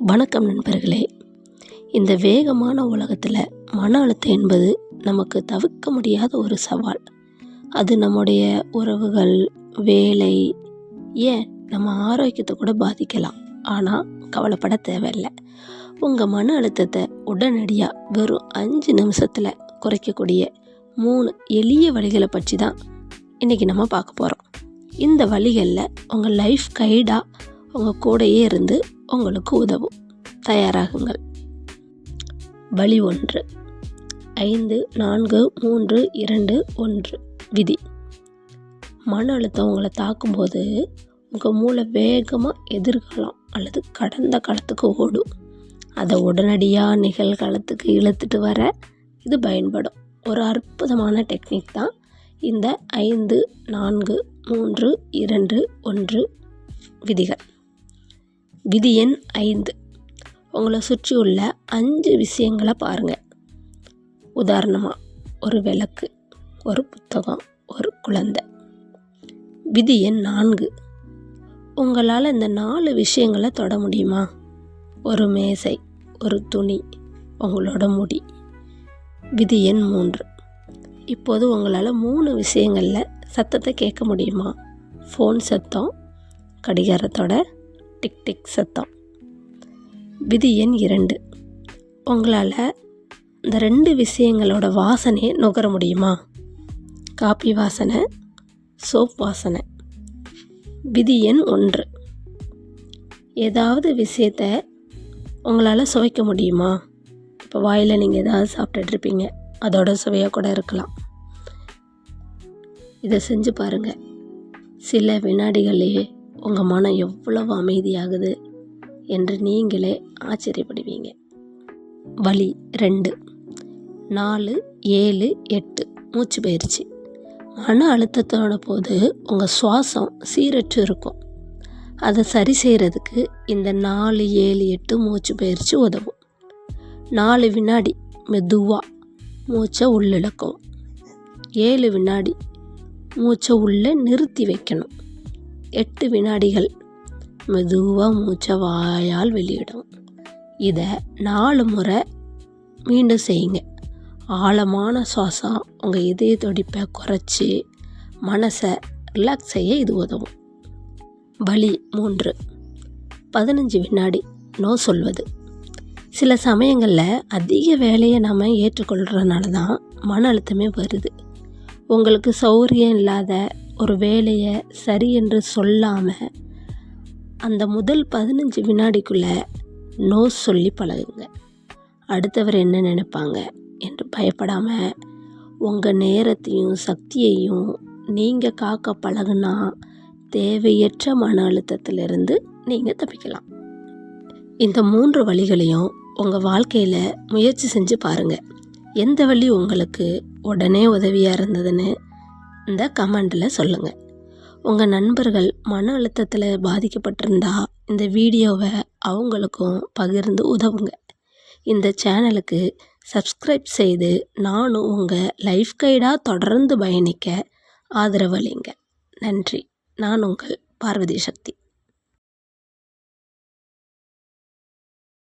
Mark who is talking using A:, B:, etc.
A: வணக்கம் நண்பர்களே. இந்த வேகமான உலகத்தில் மன அழுத்தம் என்பது நமக்கு தவிர்க்க முடியாத ஒரு சவால். அது நம்முடைய உறவுகள் வேலை ஏன் நம்ம ஆரோக்கியத்தை கூட பாதிக்கலாம். ஆனால் கவலைப்பட தேவையில்லை. உங்கள் மன அழுத்தத்தை உடனடியாக வெறும் அஞ்சு நிமிஷத்தில் குறைக்கக்கூடிய மூணு எளிய வழிகளை பற்றி தான் இன்றைக்கி நம்ம பார்க்க போகிறோம் இந்த வழிகளில் உங்கள் லைஃப் கைடாக உங்கள் கூடையே இருந்து உங்களுக்கு உதவும். தயாராகுங்கள். வழி ஒன்று. ஐந்து நான்கு மூன்று இரண்டு ஒன்று. விதி. மன அழுத்தம் உங்களை தாக்கும்போது உங்கள் மூளை வேகமாக எதிர்காலம் அல்லது கடந்த காலத்துக்கு ஓடும். அதை உடனடியாக நிகழ்காலத்துக்கு இழுத்துட்டு வர இது பயன்படும். ஒரு அற்புதமான டெக்னிக் தான் இந்த ஐந்து நான்கு மூன்று இரண்டு ஒன்று விதிகள். விதி எண் ஐந்து. உங்களை சுற்றி உள்ள அஞ்சு விஷயங்களை பாருங்கள் உதாரணமாக ஒரு விளக்கு ஒரு புத்தகம் ஒரு குழந்தை. விதி எண் நான்கு. உங்களால் இந்த நாலு விஷயங்களை தொட முடியுமா? ஒரு மேசை ஒரு துணி உங்களோட முடி. விதி எண் மூன்று. இப்போது உங்களால் மூணு விஷயங்களில் சத்தத்தை கேட்க முடியுமா? ஃபோன் சத்தம் கடிகாரத்தோட டிக் டிக் சத்தம். விதி எண் இரண்டு. உங்களால் இந்த ரெண்டு விஷயங்களோட வாசனையை நுகர முடியுமா? காப்பி வாசனை சோப் வாசனை. விதி எண் ஒன்று. ஏதாவது விஷயத்த உங்களால் சுவைக்க முடியுமா? இப்போ வாயில் நீங்கள் ஏதாவது சாப்பிட்டுட்ருப்பீங்க அதோட சுவையாக கூட இருக்கலாம். இதை செஞ்சு பாருங்கள் சில வினாடிகள்லேயே உங்கள் மனம் எவ்வளவு அமைதியாகுது என்று நீங்களே ஆச்சரியப்படுவீங்க. வலி ரெண்டு நாலு ஏழு எட்டு மூச்சு பயிற்சி. மன அழுத்தத்தோட போது உங்கள் சுவாசம் சீரற்று இருக்கும். அதை சரி செய்கிறதுக்கு இந்த நாலு ஏழு எட்டு மூச்சு பயிற்சி உதவும். நாலு வினாடி மெதுவாக மூச்சை உள்ளிழக்கும். ஏழு வினாடி மூச்சை உள்ளே நிறுத்தி வைக்கணும். எட்டு வினாடிகள் மெதுவாக மூச்சை வாயால் வெளியிடும். இதை நாலு முறை மீண்டும் செய்யுங்க. ஆழமான சுவாசம் உங்கள் இதய துடிப்பை குறைச்சி மனசை ரிலாக்ஸ் செய்ய இது உதவும். வழி மூன்று. பதினஞ்சு வினாடி நோ சொல்வது. சில சமயங்களில் அதிக வேலையை நம்ம ஏற்றுக்கொள்கிறனால தான் மன அழுத்தமே வருது. உங்களுக்கு சௌரியம் இல்லாத ஒரு வேலையை சரி என்று சொல்லாமல் அந்த முதல் பதினஞ்சு வினாடிக்குள்ளே நோ சொல்லி பழகுங்க. அடுத்தவர் என்ன நினைப்பாங்க என்று பயப்படாமல் உங்கள் நேரத்தையும் சக்தியையும் நீங்கள் காக்க பழகுனா தேவையற்ற மன அழுத்தத்திலிருந்து நீங்கள் தப்பிக்கலாம். இந்த மூன்று வழிகளையும் உங்கள் வாழ்க்கையில் முயற்சி செஞ்சு பாருங்கள் எந்த வழி உங்களுக்கு உடனே உதவியாக இருந்ததுன்னு இந்த கமெண்டில் சொல்லுங்கள் உங்கள் நண்பர்கள் மன அழுத்தத்தில் பாதிக்கப்பட்டிருந்தா இந்த வீடியோவை அவங்களுக்கும் பகிர்ந்து உதவுங்க. இந்த சேனலுக்கு சப்ஸ்கிரைப் செய்து நானும் உங்கள் லைஃப் கைடாக தொடர்ந்து பயணிக்க ஆதரவளிங்க. நன்றி. நான் உங்கள் பார்வதி சக்தி.